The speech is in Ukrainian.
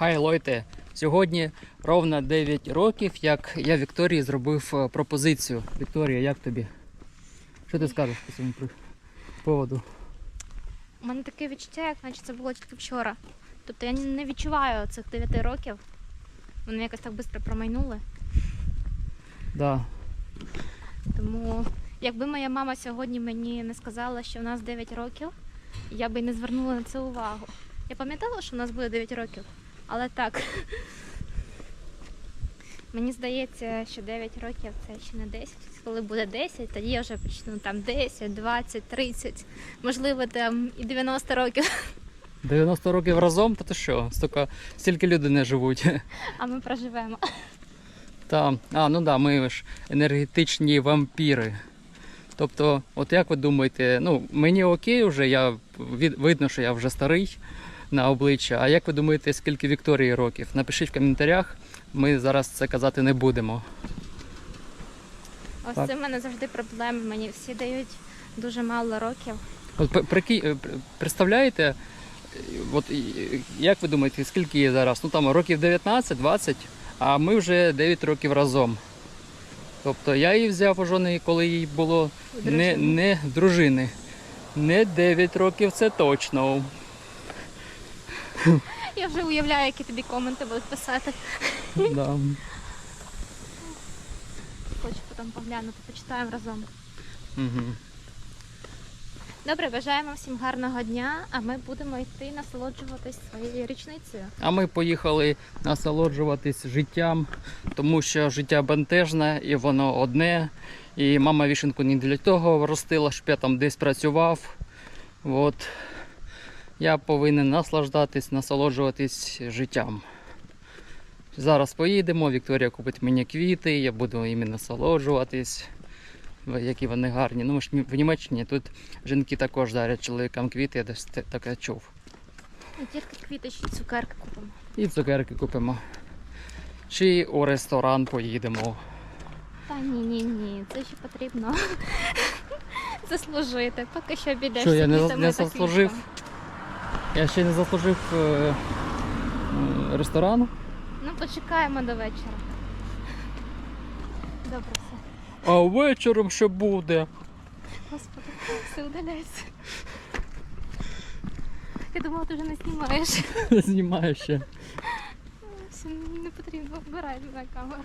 Хай Лойте! Сьогодні ровно 9 років, як я Вікторії зробив е, пропозицію. Вікторія, як тобі? Що ти скажеш по цьому поводу? У мене таке відчуття, як наче це було тільки вчора. Тобто я не відчуваю цих 9 років. Вони якось так швидко промайнули. Да. Тому якби моя мама сьогодні мені не сказала, що в нас 9 років, я би не звернула на це увагу. Я пам'ятала, що в нас буде 9 років, але так. Мені здається, що 9 років це ще не 10. Коли буде 10, тоді я вже почну там 10, 20, 30, можливо, там і 90 років. 90 років разом, та ти що? Стільки, стільки людей не живуть. А ми проживемо. Та, а, ну да, ми ж енергетичні вампіри. Тобто, от як ви думаєте, ну мені окей вже, я від, видно, що я вже старий на обличчя. А як ви думаєте, скільки Вікторії років? Напишіть в коментарях. Ми зараз це казати не будемо. Ось Так. це в мене завжди проблеми. Мені всі дають дуже мало років. От при- прики- е, представляєте, е, от як ви думаєте, скільки їй зараз? Ну там років 19-20, а ми вже 9 років разом. Тобто я її взяв у жони, коли їй було не, не дружини. Не 9 років, це точно. Я вже уявляю, які тобі коменти будуть писати. Да. Хочу потім поглянути, почитаємо разом. Угу. Добре, бажаємо всім гарного дня, а ми будемо йти насолоджуватись своєю річницею. А ми поїхали насолоджуватись життям, тому що життя бентежне і воно одне. І мама вішенку не для того ростила, щоб я там десь працював. От. Я повинен наслаждатись, насолоджуватись життям. Зараз поїдемо, Вікторія купить мені квіти, я буду іми насолоджуватись. Які вони гарні. Ну, ж в Німеччині тут жінки також дарять чоловікам квіти, я десь таке чув. І тільки квіти чи цукерки купимо. І цукерки купимо. Чи у ресторан поїдемо. Та ні, ні, це ще потрібно заслужити. Поки що обійдешся Що, я не, не заслужив? Я ще не заслужив е, е, ресторану. Ну, почекаємо до вечора. Добре все. А вечором ще буде. Господи, все удаляється. Я думала, ти вже не знімаєш. Знімаю ще. Все, не потрібно, вбирай на камеру.